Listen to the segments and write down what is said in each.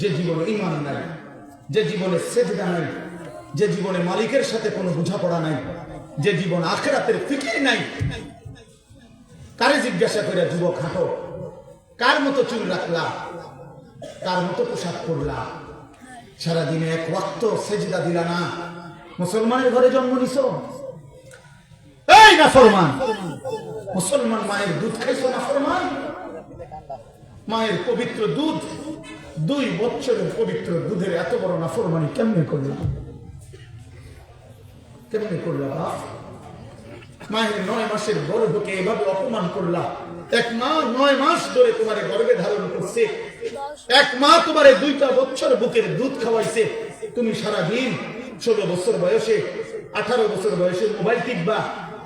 যে জীবনে ইমান নাই, যে জীবনে সেজদা নাই, যে জীবনে মালিকের সাথে কোনো বোঝাপড়া নাই, যে জীবন আখেরাতের ফিকির নাই, কারে জিজ্ঞাসা করে যুবক, হাঁটো। কার মতো চুল রাখলা? কার মতো পোশাক পরলা? সারাদিনে এক ওয়াক্ত সেজদা দিলা না? মুসলমানের ঘরে জন্ম নিছ? এই না ফরমান মুসলমান মায়ের দুধ খাইছো না ফরমান মায়ের পবিত্র দুধ, দুই বছরের পবিত্র দুধের এত বড় নাফরমানি কেমনে করল কেমনে করল মায়ের নয় মাসের গর্ভকে এভাবে অপমান এক মা নয় মাস ধরে তোমার ধারণ করছে। এক মা তোমার দুইটা বছর বুকের দুধ খাওয়াইছে। তুমি সারা দিন ষোলো বছর বয়সে, আঠারো বছর বয়সে মোবাইল টিপবা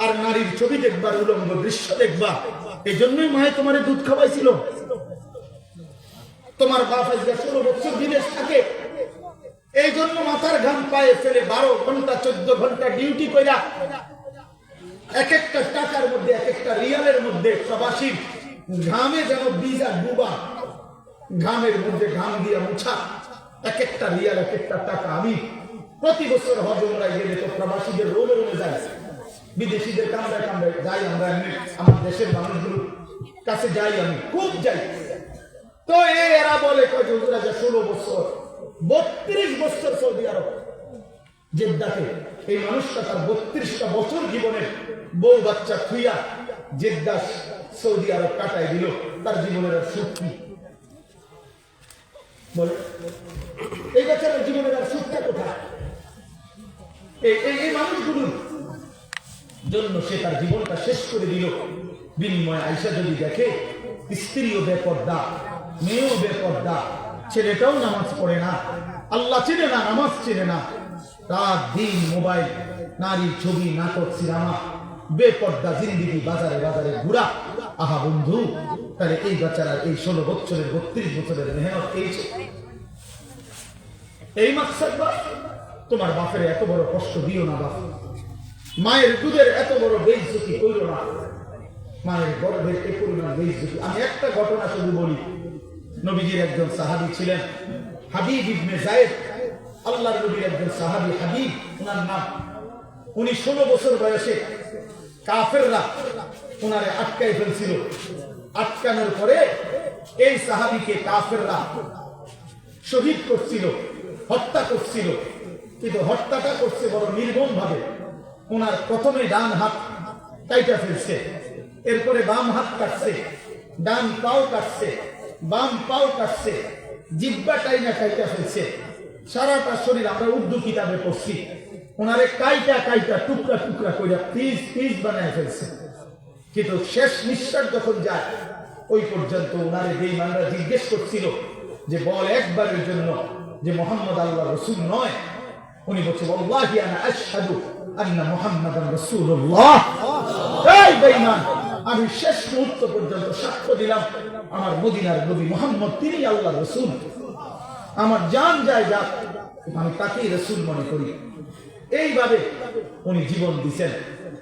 আর নারীর ছবি দেখবা উলঙ্গ দৃশ্য দেখবা। এই জন্যই মায়ে তোমার দুধ খাওয়াইছিল। তোমার বাপ আজকে ষোলো বছর বিদেশ থাকে, এই জন্য মাথার ঘাম পায়ে ফেলে বারো ঘণ্টা, চোদ্দ ঘণ্টা ডিউটি কইরা এক একটা টাকার মধ্যে, এক একটা রিয়ালের মধ্যে প্রবাসীর ঘামে যেন বীজা ডুবা, ঘামের মধ্যে ঘাম দিয়া মুছা, এক একটা রিয়াল, এক একটা টাকা। আমি প্রতি বছর হজ উমরায় গেলে তো প্রবাসীদের রোমে রোমে যায় বিদেশিদের কামড়ায় কামড়ায় যাই আমরা আমার দেশের মানুষগুলোর কাছে যাই আমি, খুব যাই। তো এরা বলে ষোলো বছর, বত্রিশ বছর সৌদি আরব জেদ্দাতে এই মানুষটা তার বত্রিশটা বছর জীবনের বউ বাচ্চা খুইয়া জেদ্দা সৌদি আরব কাটায় দিল, তার জীবনের আর সুখ কি? এই বেচারার জীবনের আর সুখটা কোথায়? এই মানুষগুলোর জন্য সে তার জীবনটা শেষ করে দিল। বিনিময় আইসা যদি দেখে, স্ত্রীও বেপর্দা। মেয়েও বেপর্দা, ছেলেটাও নামাজ পড়ে না, আল্লাহ চেনে না, নামাজ চেনে না। রাত, দিন, মোবাইল, নারীর ছবি, নাটক, সিনেমা, বেপর্দা জিন্দিগি, বাজারে বাজারে ঘুরা। আহা বন্ধু, তাহলে এই বাচ্চারা এই ষোলো বছরের, বত্রিশ বছরের মেহনত পেয়েছে। এই মাকসাদ বা, তোমার বাপের এত বড় কষ্ট দিও না বাপ। মায়ের দুধের এত বড় বেইজ্জতি কইল না। মায়ের গর্ভের এ পরিমাণ বেইজ্জতি। আমি একটা ঘটনা শুধু বলি নবীজির একজন সাহাবি ছিলেন হাবিব ইবনে জায়েদ আল্লাহর নবীর একজন সাহাবী হাবিব ওনার নাম। উনি ষোলো বছর বয়সে কাফেররা ওনারে আটকাই ফেলছিল। আটকানোর পরে এই সাহাবীকে কাফেররা শহীদ করছিল, হত্যা করছিল। কিন্তু হত্যাটা করছে বড় নির্মম ভাবে ওনার প্রথমে ডান হাত কাইটা ফেলছে, এরপরে বাম হাত কাটছে, ডান পাও কাটছে বাম পাও কাটছে, জিব্বা টাইনা কাইটা ফেলছে। সারাটা শরীর আমরা উর্দু কিতাবে পড়ছি। ওনারে কাইটা কাইটা, টুকরা টুকরা করে পিস পিস বানায় ফেলছে। কিন্তু শেষ নিঃশ্বাস যখন যায়, ওই পর্যন্ত ওনারে বেঈমানরা জিজ্ঞেস করছিল যে, বল একবারের জন্য যে মোহাম্মদ আল্লাহ রসুল নয়। উনি বলছে, ওয়াল্লাহি আনা আশহাদু আন্না মুহাম্মাদান রাসূলুল্লাহ। এই বেঈমান! আমি শেষ মুহূর্ত পর্যন্ত সাক্ষ্য দিলাম, আমার মদিনার নবী মোহাম্মদ, তিনি আল্লাহ রসুল। আমার যান যায় যাক, আমি তাকেই রসুল মনে করি। এইভাবে উনি জীবন দিছেন।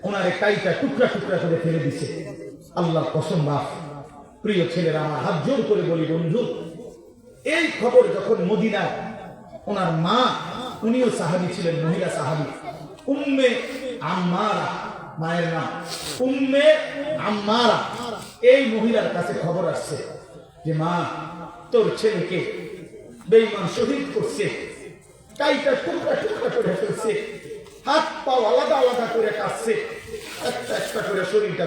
ওনারে কাইটা টুকরা টুকরা করে ফেলে দিছে। আল্লাহ কসম বাপ প্রিয় ছেলেরা, আমার হাত জোর করে বলি, বন্ধু, এই খবর যখন মদিনা ওনার মা, উনিও সাহাবি ছিলেন, মহিলা সাহাবি, উম্মে আম্মারা মায়ের নাম। উম্মে আম্মারা। এই মহিলার কাছে খবর আসছে যে, মা, তোর ছেলেকে বেঈমান শহীদ করছে। কাইটা টুকরা টুকরা করে ফেলছে। হাত পা আলাদা আলাদা করে কাটছে একটা একটা করে শরীরটা